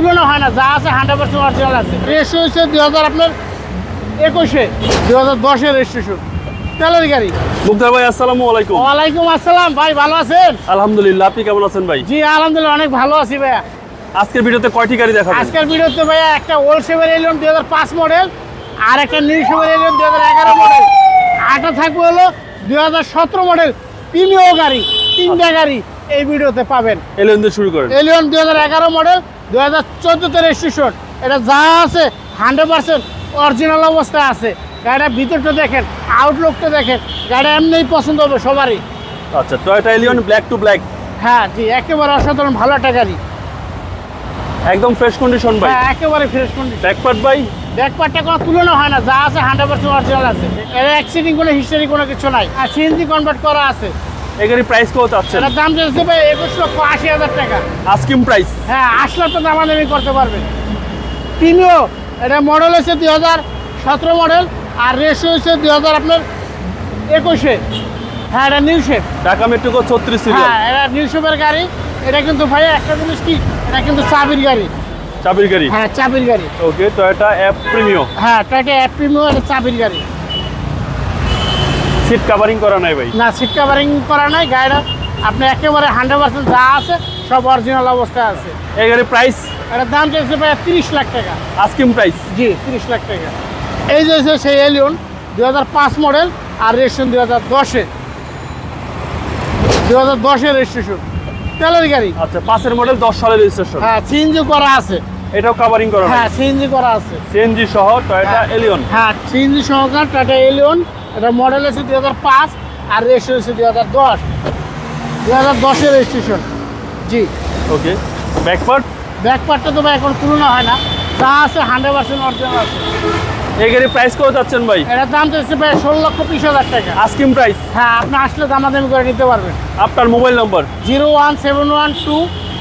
তুলনা হয় না যা আছে হান্ড্রেড পার্সেন্ট অরিজিনাল আছে। রেজিস্ট্রেশন হয়েছে দুই হাজার আপনার একুশে দুই হাজার দশের রেজিস্ট্রেশন তেলের গাড়ি। মুক্তার ভাই আসসালামু আলাইকুম। ওয়ালাইকুম আসসালাম ভাই ভালো আছেন? আলহামদুলিল্লাহ আপনি কেমন আছেন ভাই? জি আলহামদুলিল্লাহ অনেক ভালো আছি ভাইয়া। আজকের ভিডিওতে কয়টি গাড়ি দেখাবেন? আজকের ভিডিওতে ভাইয়া একটা ওল্ড সেভেন এলিয়ন দুই হাজার পাঁচ মডেল আর একটা নিউ সেভেন এলিয়ন দুই হাজার এগারো মডেল আটা থাকবে হলো দুই হাজার সতেরো মডেল প্রিমিয় গাড়ি। তিনটা গাড়ি এই ভিডিওতে পাবেন। এলেন দিয়ে শুরু করেন। এলিয়ন দুই হাজার এগারো মডেল দুই হাজার চোদ্দোতে রেজিস্ট্রেশন এটা যা আছে হান্ড্রেড পার্সেন্ট অরিজিনাল অবস্থায় আছে। গাড়িটার ভিতরটা দেখেন আউটলুকটা দেখেন গাড়ি এমনিই পছন্দ হবে সবারই। আচ্ছা Toyota Allion black to black হ্যাঁ জি একেবারে অসাধারণ ভালো একটা গাড়ি। একদম ফ্রেশ কন্ডিশন ভাই। হ্যাঁ একেবারে ফ্রেশ কন্ডিশন ব্যাকপার্ট ভাই? ব্যাক পার্টটা কোনো তুলনা হয় না যা আছে হান্ড্রেড পার্সেন্ট অরিজিনাল আছে। এর অ্যাক্সিডেন্ট কোনো হিস্টোরি কোনো কিছু নাই। আর সিএনজি কনভার্ট করা আছে। এই গাড়ি প্রাইস কত চাচ্ছেন এটার দাম চলছে ভাই একুশ লক্ষ আশি হাজার টাকা। আস্কিম প্রাইস হ্যাঁ আসলে তো দামাদামি করতে পারবেন প্রিমিও এটা মডেল হচ্ছে দুই হাজার সতেরো মডেল আর রেস হয়েছে দুই হাজার আপনার একুশে। হ্যাঁ এটা নিউ শেপ ঢাকা মেট্রো ছত্রিশ হ্যাঁ এটা নিউ শেপের গাড়ি। এটা কিন্তু ভাই একটা জিনিস কি? এটা কিন্তু চাবির গাড়ি। চাবির গাড়ি? হ্যাঁ চাবির গাড়ি। ওকে টয়োটা অ্যাপ প্রিমিও হ্যাঁ এটা অ্যাপ প্রিমিও এটা চাবির গাড়ি। সিট কাভারিং করা নাই ভাই? না সিট কাভারিং করা নাই গাড়িটা আপনি একেবারে হান্ড্রেড পার্সেন্ট যা আছে সব অরিজিনাল অবস্থায় আছে। এই গাড়ির প্রাইস এটার দাম চাইছে প্রায় তিরিশ লাখ টাকা। আস্কিম প্রাইস জি তিরিশ লাখ টাকা। এই যে সেই এলিয়ন দু হাজার পাঁচ মডেল আর রেজিস্ট্রেশন দু হাজার দশে। দু হাজার দশের রেজিস্ট্রেশন। তেলের গাড়ি। আচ্ছা পাঁচের মডেল দশ সালের রেজিস্ট্রেশন। হ্যাঁ সিএনজি করা আছে। এটাও কাভারিং করা হ্যাঁ সিএনজি করা আছে। সিএনজি সহ টয়োটা। এলিয়ন হ্যাঁ সিএনজি সহকার টাটা এলিয়ন এটা মডেল আছে দু হাজার পাঁচ আর রেজিস্ট্রেশন হচ্ছে দু হাজার দশ। দু হাজার দশের রেজিস্ট্রেশন জি। ওকে ব্যাকপার্ট ব্যাকপার্টটা তো ভাই এখন তুলনা হয় না। যা আছে হান্ড্রেড পার্সেন্ট অরিজিনাল আছে। এই গাড়ির প্রাইস কত চাচ্ছেন ভাই? এটার দাম প্রায় ষোলো লক্ষ বিশ হাজার টাকা। আস্কিম প্রাইস হ্যাঁ আপনি আসলে দামাদামি করে নিতে পারবেন। আপনার mobile number zero one seven one two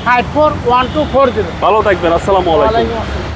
five four one two four zero. ভালো থাকবেন আসসালামু আলাইকুম। আসসালাম।